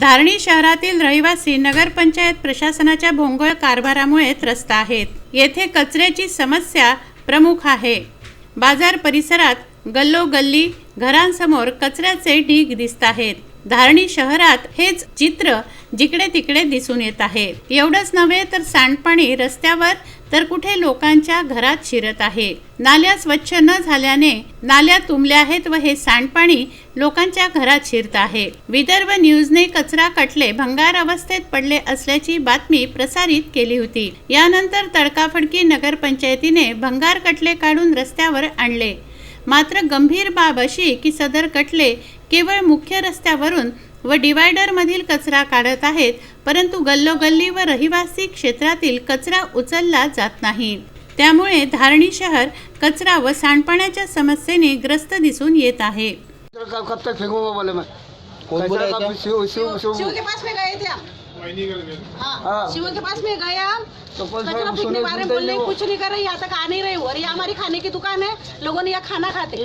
धारणी शहरातील रहिवासी नगरपंचायत प्रशासनाच्या भोंगळ कारभारामुळे त्रस्त आहेत. येथे कचऱ्याची समस्या प्रमुख आहे. बाजार परिसरात गल्लोगल्ली घरांसमोर कचऱ्याचे ढीग दिसत आहेत. धारणी शहरात हेच चित्र जिकडे तिकडे दिसून येत आहे. एवढंच नव्हे तर सांडपाणी रस्त्यावर तर कुठे लोकांच्या घरात शिरत आहे. नाल्या स्वच्छ न झाल्याने नाल्या तुंबल्या आहेत व हे सांडपाणी लोकांच्या घरात शिरत आहे. विदर्भ न्यूजने कचरा कटले भंगार अवस्थेत पडले असल्याची बातमी प्रसारित केली होती. यानंतर तडकाफडकी नगरपंचायतीने भंगार कटले काढून रस्त्यावर आणले. मात्र गंभीर बाब अशी की सदर कटले केवळ मुख्य रस्त्यावरून व डिवायडरमधील कचरा काढत आहेत परंतु गल्लोगल्ली व रहिवासी क्षेत्रातील कचरा उचलला जात नाही. त्यामुळे धारणी शहर कचरा व सांडपाण्याच्या समस्येने ग्रस्त दिसून येत आहे. कब कब तक फेंकूंगा बोले मैं कौन बोला कैसा क्या? कब शिव शिव शिव शिव. के पास में गए थे हम हाँ। शिव के पास में गए हम तो पुलिस कचरा वाले फेंकने सुने- बारे सुनते बोलने नहीं वो। कुछ नहीं कर रहे यहाँ तक आ नहीं रहे और ये हमारी खाने की दुकान है लोगों ने यहाँ खाना खाते।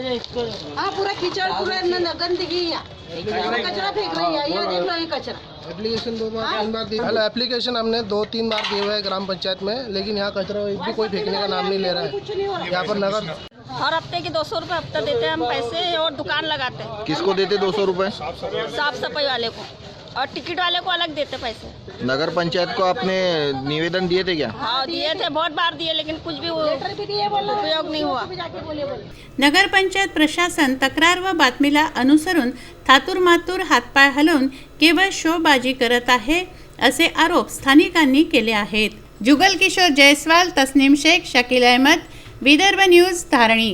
हाँ पूरा कीचड़ पूरा गंदगी यहाँ। कचरा फेंक रही है ये देख लो ये कचरा। एप्लीकेशन दो बार तीन बार दी एप्लीकेशन हमने दो तीन बार दिए हुए हैं ग्राम पंचायत में लेकिन यहाँ कचरा भी कोई फेंकने का नाम नहीं ले रहा है। हो यहाँ पर नगर हर हफ़्ते के दो सौ रुपये हफ़्ता देते हैं हम पैसे और दुकान लगाते हैं। किसको देते दो सौ रुपये? साफ़ सफ़ाई वाले को। और टिकट वाले को अलग देते पैसे। नगर पंचायत को आपने निवेदन दिए थे क्या? हाँ दिए थे बहुत बार दिए लेकिन कुछ भी वो लेटर भी दिए बोलो। उपयोग नहीं हुआ। बोले नगरपंचायत प्रशासन तक्रार व बातमीला अनुसरून थातूर मातूर हातपाय हलवून केवळ शोबाजी करत आहे असे आरोप स्थानिकांनी केले आहेत. जुगल किशोर जयस्वाल तस्नीम शेख शकील अहमद विदर्भ न्यूज धारणी.